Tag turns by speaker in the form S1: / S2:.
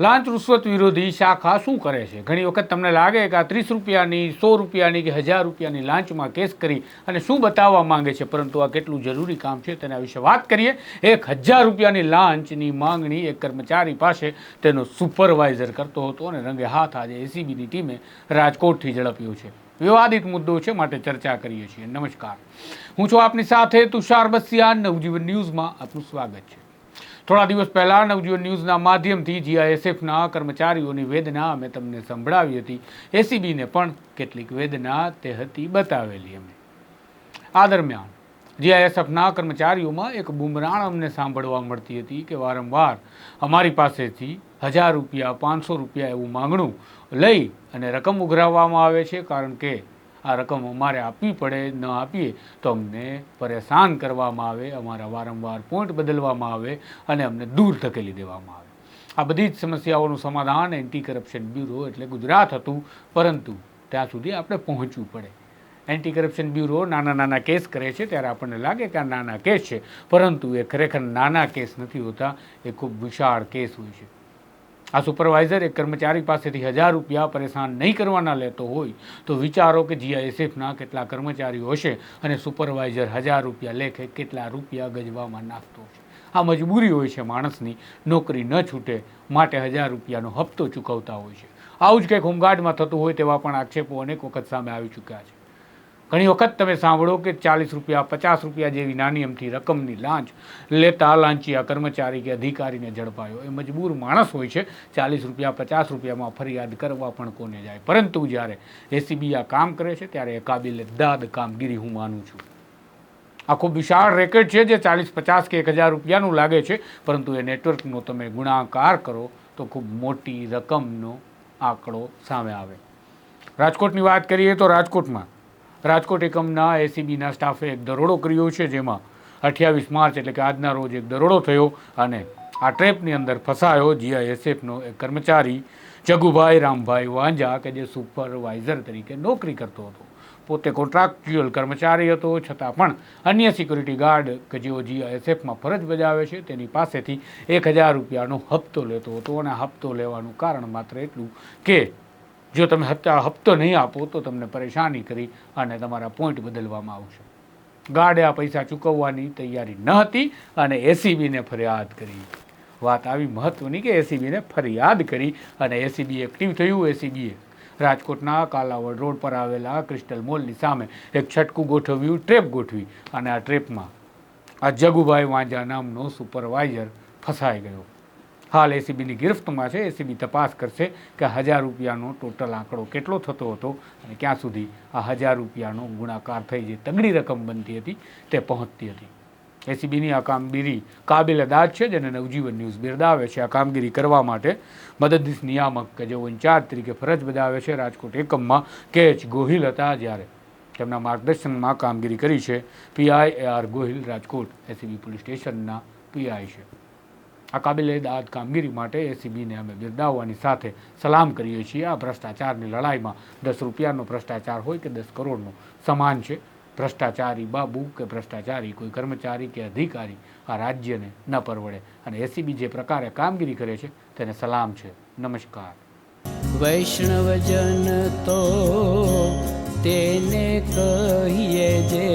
S1: લાંચ રૂશ્વત વિરોધી શાખા શું કરે છે? ઘણી વખત તમને લાગે કે આ ત્રીસ રૂપિયાની, સો રૂપિયાની કે હજાર રૂપિયાની લાંચમાં કેસ કરી અને શું બતાવવા માંગે છે? પરંતુ આ કેટલું જરૂરી કામ છે તેના વિશે વાત કરીએ. એક હજાર રૂપિયાની લાંચની માંગણી એક કર્મચારી પાસે તેનો સુપરવાઇઝર કરતો હતો અને રંગે હાથ આજે એસીબીની ટીમે રાજકોટથી ઝડપ્યો છે. વિવાદિત મુદ્દો છે માટે ચર્ચા કરીએ છીએ. નમસ્કાર. હું છું આપની સાથે તુષાર બસિયા નવજીવન ન્યૂઝમાં આપનું સ્વાગત છે. થોડા દિવસ પહેલાં નવજીવન ન્યૂઝના માધ્યમથી જીઆઈએસએફના કર્મચારીઓની વેદના અમે તમને સંભળાવી હતી. એસીબીને પણ કેટલીક વેદના તે હતી બતાવેલી અમે આ દરમિયાન જીઆઈએસએફના કર્મચારીઓમાં એક બુમરાણ અમને સાંભળવા મળતી હતી કે વારંવાર અમારી પાસેથી હજાર રૂપિયા, પાંચસો રૂપિયા એવું માંગણું લઈ અને રકમ ઉઘરાવવામાં આવે છે કારણ કે આ રકમ અમારે આપવી પડે, ન આપીએ, તો અમને પરેશાન કરવામાં આવે, અમારા વારંવાર પોઈન્ટ બદલવામાં આવે અને અમને દૂર ધકેલી દેવામાં આવે. આ બધી જ સમસ્યાઓનું સમાધાન એન્ટી કરપ્શન બ્યુરો એટલે ગુજરાત હતું, પરંતુ ત્યાં સુધી આપણે પહોંચવું પડે. એન્ટી કરપ્શન બ્યુરો નાના નાના કેસ કરે છે, ત્યારે આપણને લાગે કે આ નાના કેસ છે, પરંતુ એ ખરેખર નાના કેસ નથી હોતા, એ ખૂબ વિશાળ કેસ હોય છે. આ સુપરવાઇઝર એક કર્મચારી પાસેથી હજાર રૂપિયા પરેશાન નહીં કરવાના લેતો હોય તો વિચારો કે જીઆઈએસએફના કેટલા કર્મચારીઓ હશે અને સુપરવાઇઝર હજાર રૂપિયા લેખે કેટલા રૂપિયા ગજવામાં નાખતો છે. આ મજબૂરી હોય છે માણસની. નોકરી ન છૂટે, માટે હજાર રૂપિયાનો હપ્તો ચૂકવતા હોય છે. આવું જ કંઈક હોમગાર્ડમાં થતું હોય તેવા પણ આક્ષેપો અનેક વખત સામે આવી ચૂક્યા છે. ઘણી વખત તમે સાંભળો કે ચાલીસ રૂપિયા, પચાસ રૂપિયા જેવી નાની અમથી રકમની લાંચ લેતા લાંચિયા કર્મચારી કે અધિકારીને ઝડપાયો. એ મજબૂર માણસ હોય છે. ચાલીસ રૂપિયા, પચાસ રૂપિયામાં ફરિયાદ કરવા પણ કોને જાય? પરંતુ જ્યારે એસીબી આ કામ કરે છે, ત્યારે એ કાબિલે દાદ કામગીરી હું માનું છું. આખો વિશાળ રેકેટ છે જે ચાલીસ, પચાસ કે એક હજાર રૂપિયાનું લાગે છે, પરંતુ એ નેટવર્કનો તમે ગુણાકાર કરો તો ખૂબ મોટી રકમનો આંકડો સામે આવે. રાજકોટની વાત કરીએ તો રાજકોટમાં રાજકોટ એકમના એસીબીના સ્ટાફે એક દરોડો કર્યો છે, જેમાં અઠ્યાવીસ માર્ચ એટલે કે આજના રોજ એક દરોડો થયો અને આ ટ્રેપની અંદર ફસાયો જીઆઈએસએફનો એક કર્મચારી, જગુભાઈ રામભાઈ વાંજા કે જે સુપરવાઇઝર તરીકે નોકરી કરતો હતો. પોતે કોન્ટ્રાક્ચ્યુઅલ કર્મચારી હતો, છતાં પણ અન્ય સિક્યુરિટી ગાર્ડ, કે જેઓ જીઆઈએસએફમાં ફરજ બજાવે છે, તેની પાસેથી એક હજાર રૂપિયાનો હપ્તો લેતો હતો અને હપ્તો લેવાનું કારણ માત્ર એટલું કે જો તમે હપ્તા હપ્તો નહીં આપો, તો તમને પરેશાની કરી અને તમારા પોઈન્ટ બદલવામાં આવશે. ગાર્ડે આ પૈસા ચૂકવવાની તૈયારી ન હતી અને એસીબીને ફરિયાદ કરી. વાત આવી મહત્ત્વની કે એસીબીને ફરિયાદ કરી અને એસીબી એક્ટિવ થયું, એસીબીએ. રાજકોટના કાલાવડ રોડ પર આવેલા ક્રિસ્ટલ મોલની સામે એક છટકું ગોઠવ્યું, ટ્રેપ ગોઠવી અને આ ટ્રેપમાં આ જગુભાઈ વાંજા નામનો સુપરવાઇઝર ફસાઈ ગયો. હાલ એસીબીની ગિરફ્તમાં છે. એસીબી તપાસ કરશે કે હજાર રૂપિયાનો ટોટલ આંકડો કેટલો થતો હતો અને ક્યાં સુધી આ હજાર રૂપિયાનો ગુણાકાર થઈ જે તગડી રકમ બનતી હતી તે પહોંચતી હતી. એસીબીની આ કામગીરી કાબિલ અદાજ છે, જેને નવજીવન ન્યૂઝ બિરદાવે છે. આ કામગીરી કરવા માટે મદદનીશ નિયામક કે જેઓ ઇન્ચાર્જ તરીકે ફરજ બજાવે છે, રાજકોટ એકમમાં કે એચ ગોહિલ હતા જ્યારે તેમના માર્ગદર્શનમાં કામગીરી કરી છે. PI A R Gohil Rajkot ACB police સ્ટેશનના પીઆઈ છે. આ કાબિલેદાદ કામગીરી માટે એસીબીને અમે બિરદાવવાની સાથે સલામ કરીએ છીએ. આ ભ્રષ્ટાચારની લડાઈમાં દસ રૂપિયાનો ભ્રષ્ટાચાર હોય કે દસ કરોડનો સમાન છે. ભ્રષ્ટાચારી બાબુ કે ભ્રષ્ટાચારી કોઈ કર્મચારી કે અધિકારી આ રાજ્યને ન પરવડે અને એસીબી જે પ્રકારે કામગીરી કરે છે તેને સલામ છે. નમસ્કાર.
S2: વૈષ્ણવજન તો તેને કહીએ જે